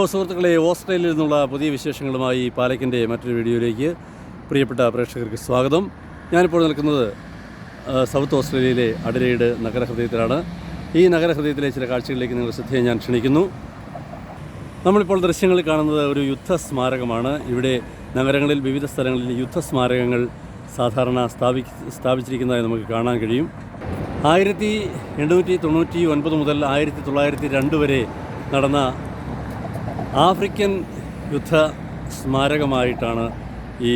സുഹൃത്തുക്കളെ ഓസ്ട്രേലിയയിൽ നിന്നുള്ള പുതിയ വിശേഷങ്ങളുമായി പാലക്കിന്റെ മറ്റൊരു വീഡിയോയിലേക്ക് പ്രിയപ്പെട്ട പ്രേക്ഷകർക്ക് സ്വാഗതം. ഞാനിപ്പോൾ നിൽക്കുന്നത് സൗത്ത് ഓസ്ട്രേലിയയിലെ അഡലേഡ് നഗരഹൃദയത്തിലാണ്. ഈ നഗരഹൃദയത്തിലെ ചില കാഴ്ചകളിലേക്ക് നിങ്ങൾ ശ്രദ്ധയെ ഞാൻ ക്ഷണിക്കുന്നു. നമ്മളിപ്പോൾ ദൃശ്യങ്ങളിൽ കാണുന്നത് ഒരു യുദ്ധ സ്മാരകമാണ് ഇവിടെ നഗരങ്ങളിൽ വിവിധ സ്ഥലങ്ങളിൽ യുദ്ധ സ്മാരകങ്ങൾ സാധാരണ സ്ഥാപി സ്ഥാപിച്ചിരിക്കുന്നതായി നമുക്ക് കാണാൻ കഴിയും. ആയിരത്തി എണ്ണൂറ്റി തൊണ്ണൂറ്റി ഒൻപത് മുതൽ ആയിരത്തി തൊള്ളായിരത്തി രണ്ട് വരെ നടന്ന ആഫ്രിക്കൻ യുദ്ധ സ്മാരകമായിട്ടാണ് ഈ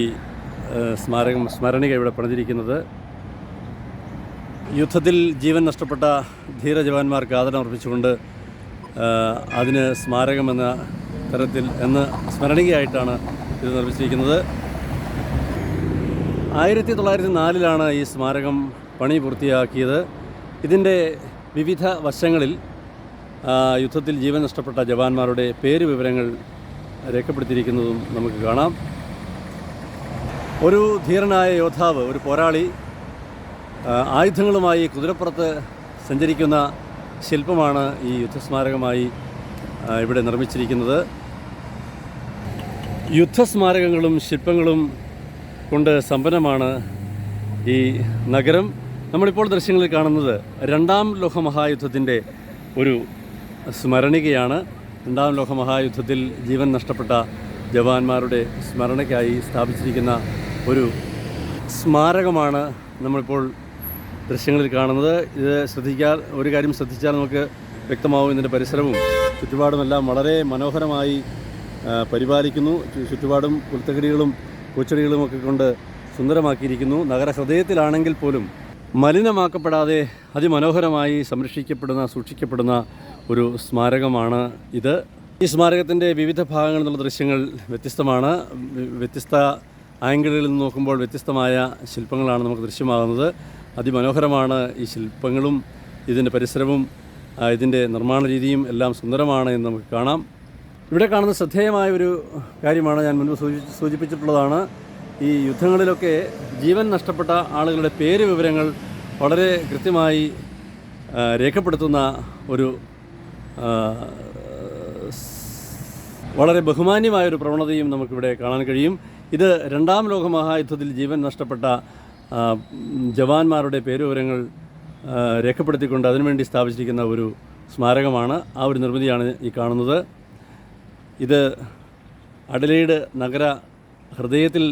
സ്മാരകം സ്മരണിക ഇവിടെ പണിതിരിക്കുന്നത്. യുദ്ധത്തിൽ ജീവൻ നഷ്ടപ്പെട്ട ധീരജവാന്മാർക്ക് ആദരം അർപ്പിച്ചുകൊണ്ട് ഏഹ്, അതിന് സ്മാരകമെന്ന തരത്തിൽ എന്ന് സ്മരണികയായിട്ടാണ് ഇത് നിർമ്മിച്ചിരിക്കുന്നത്. ആയിരത്തി തൊള്ളായിരത്തി നാലിലാണ് ഈ സ്മാരകം പണി പൂർത്തിയാക്കിയത്. ഇതിന്റെ വിവിധ വശങ്ങളിൽ യുദ്ധത്തിൽ ജീവൻ നഷ്ടപ്പെട്ട ജവാന്മാരുടെ പേര് വിവരങ്ങൾ രേഖപ്പെടുത്തിയിരിക്കുന്നതും നമുക്ക് കാണാം. ഒരു ധീരനായ യോദ്ധാവ് ഒരു പോരാളി ആയുധങ്ങളുമായി കുതിരപ്പുറത്ത് സഞ്ചരിക്കുന്ന ശില്പമാണ് ഈ യുദ്ധസ്മാരകമായി ഇവിടെ നിർമ്മിച്ചിരിക്കുന്നത്. യുദ്ധസ്മാരകങ്ങളും ശില്പങ്ങളും കൊണ്ട് സമ്പന്നമാണ് ഈ നഗരം. നമ്മളിപ്പോൾ ദൃശ്യങ്ങളിൽ കാണുന്നത് രണ്ടാം ലോകമഹായുദ്ധത്തിന്റെ ഒരു സ്മരണികയാണ്. രണ്ടാം ലോക മഹായുദ്ധത്തിൽ ജീവൻ നഷ്ടപ്പെട്ട ജവാന്മാരുടെ സ്മരണയ്ക്കായി സ്ഥാപിച്ചിരിക്കുന്ന ഒരു സ്മാരകമാണ് നമ്മളിപ്പോൾ ദൃശ്യങ്ങളിൽ കാണുന്നത്. ഇത് ശ്രദ്ധിക്കാൻ ഒരു കാര്യം ശ്രദ്ധിച്ചാൽ നമുക്ക് വ്യക്തമാവും ഇതിന്റെ പരിസരവും. ചുറ്റുപാടുമെല്ലാം വളരെ മനോഹരമായി പരിപാലിക്കുന്നു. ചുറ്റുപാടും പുൽത്തകടികളും പൂച്ചെടികളും ഒക്കെ കൊണ്ട് സുന്ദരമാക്കിയിരിക്കുന്നു. നഗരഹൃദയത്തിലാണെങ്കിൽ പോലും മലിനമാക്കപ്പെടാതെ അതിമനോഹരമായി സംരക്ഷിക്കപ്പെടുന്ന സൂക്ഷിക്കപ്പെടുന്ന ഒരു സ്മാരകമാണ് ഇത്. ഈ സ്മാരകത്തിന്റെ വിവിധ ഭാഗങ്ങളിൽ നിന്നുള്ള ദൃശ്യങ്ങൾ വ്യത്യസ്തമാണ്. വ്യ- വ്യത്യസ്ത ആംഗിളുകളിൽ നിന്ന് നോക്കുമ്പോൾ വ്യത്യസ്തമായ ശില്പങ്ങളാണ് നമുക്ക് ദൃശ്യമാകുന്നത്. അതിമനോഹരമാണ് ഈ ശില്പങ്ങളും ഇതിന്റെ പരിസരവും ഇതിന്റെ നിർമ്മാണ രീതിയും എല്ലാം സുന്ദരമാണ് എന്ന് നമുക്ക് കാണാം. ഇവിടെ കാണുന്ന ശ്രദ്ധേയമായ ഒരു കാര്യമാണ് ഞാൻ മുൻപ് സൂചി സൂചിപ്പിച്ചിട്ടുള്ളതാണ്. ഈ യുദ്ധങ്ങളിലൊക്കെ ജീവൻ നഷ്ടപ്പെട്ട ആളുകളുടെ പേര് വിവരങ്ങൾ വളരെ കൃത്യമായി രേഖപ്പെടുത്തുന്ന ഒരു വളരെ ബഹുമാന്യമായൊരു പ്രവണതയും നമുക്കിവിടെ കാണാൻ കഴിയും. ഇത് രണ്ടാം ലോകമഹായുദ്ധത്തിൽ ജീവൻ നഷ്ടപ്പെട്ട ജവാന്മാരുടെ പേരുവിവരങ്ങൾ രേഖപ്പെടുത്തിക്കൊണ്ട് അതിനുവേണ്ടി സ്ഥാപിച്ചിരിക്കുന്ന ഒരു സ്മാരകമാണ് ആ ഒരു നിർമ്മിതിയാണ് ഈ കാണുന്നത്. ഇത് അഡലേഡ് നഗര ഹൃദയത്തിൽ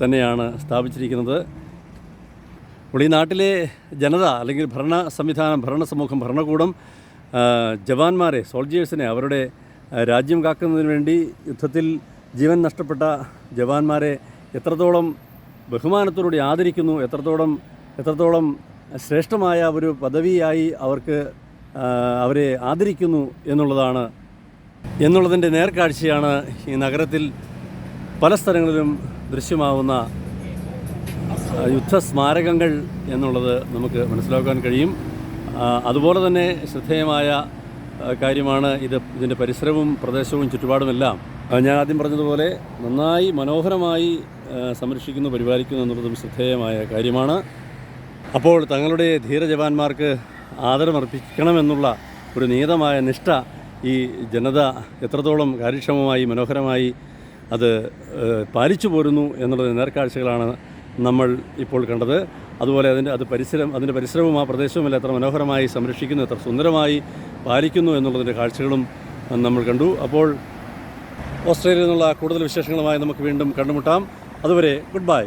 തന്നെയാണ് സ്ഥാപിച്ചിരിക്കുന്നത്. അപ്പോൾ ഈ നാട്ടിലെ ജനത അല്ലെങ്കിൽ ഭരണ സംവിധാനം ഭരണ സമൂഹം ഭരണകൂടം ജവാന്മാരെ സോൾജിയേഴ്സിനെ അവരുടെ രാജ്യം കാക്കുന്നതിന് വേണ്ടി യുദ്ധത്തിൽ ജീവൻ നഷ്ടപ്പെട്ട ജവാന്മാരെ എത്രത്തോളം ബഹുമാനത്തോടുകൂടി ആദരിക്കുന്നു എത്രത്തോളം എത്രത്തോളം ശ്രേഷ്ഠമായ ഒരു പദവിയായി അവർക്ക് അവരെ ആദരിക്കുന്നു എന്നുള്ളതാണ് എന്നുള്ളതിന്റെ നേർക്കാഴ്ചയാണ് ഈ നഗരത്തിൽ പല സ്ഥലങ്ങളിലും ദൃശ്യമാവുന്ന യുദ്ധ സ്മാരകങ്ങൾ എന്നുള്ളത് നമുക്ക് മനസ്സിലാക്കാൻ കഴിയും. അതുപോലെ തന്നെ ശ്രദ്ധേയമായ കാര്യമാണ് ഇത് ഇതിന്റെ പരിസരവും പ്രദേശവും ചുറ്റുപാടുമെല്ലാം. ഞാൻ ആദ്യം പറഞ്ഞതുപോലെ നന്നായി മനോഹരമായി സംരക്ഷിക്കുന്നു പരിപാലിക്കുന്നു എന്നുള്ളതും ശ്രദ്ധേയമായ കാര്യമാണ്. അപ്പോൾ തങ്ങളുടെ ധീരജവാന്മാർക്ക് ആദരമർപ്പിക്കണമെന്നുള്ള ഒരു നിയതമായ നിഷ്ഠ ഈ ജനത എത്രത്തോളം കാര്യക്ഷമമായി മനോഹരമായി അത് പാലിച്ചു പോരുന്നു എന്നുള്ള നേർക്കാഴ്ചകളാണ് നമ്മൾ ഇപ്പോൾ കണ്ടത്. അതുപോലെ അതിന്റെ അത് പരിസരം അതിന്റെ പരിസരവും ആ പ്രദേശവുമെല്ലാം എത്ര മനോഹരമായി സംരക്ഷിക്കുന്നു എത്ര സുന്ദരമായി പാലിക്കുന്നു എന്നുള്ളതിന്റെ കാഴ്ചകളും നമ്മൾ കണ്ടു. അപ്പോൾ ഓസ്ട്രേലിയയിൽ നിന്നുള്ള കൂടുതൽ വിശേഷങ്ങളുമായി നമുക്ക് വീണ്ടും കണ്ടുമുട്ടാം. അതുവരെ ഗുഡ് ബൈ.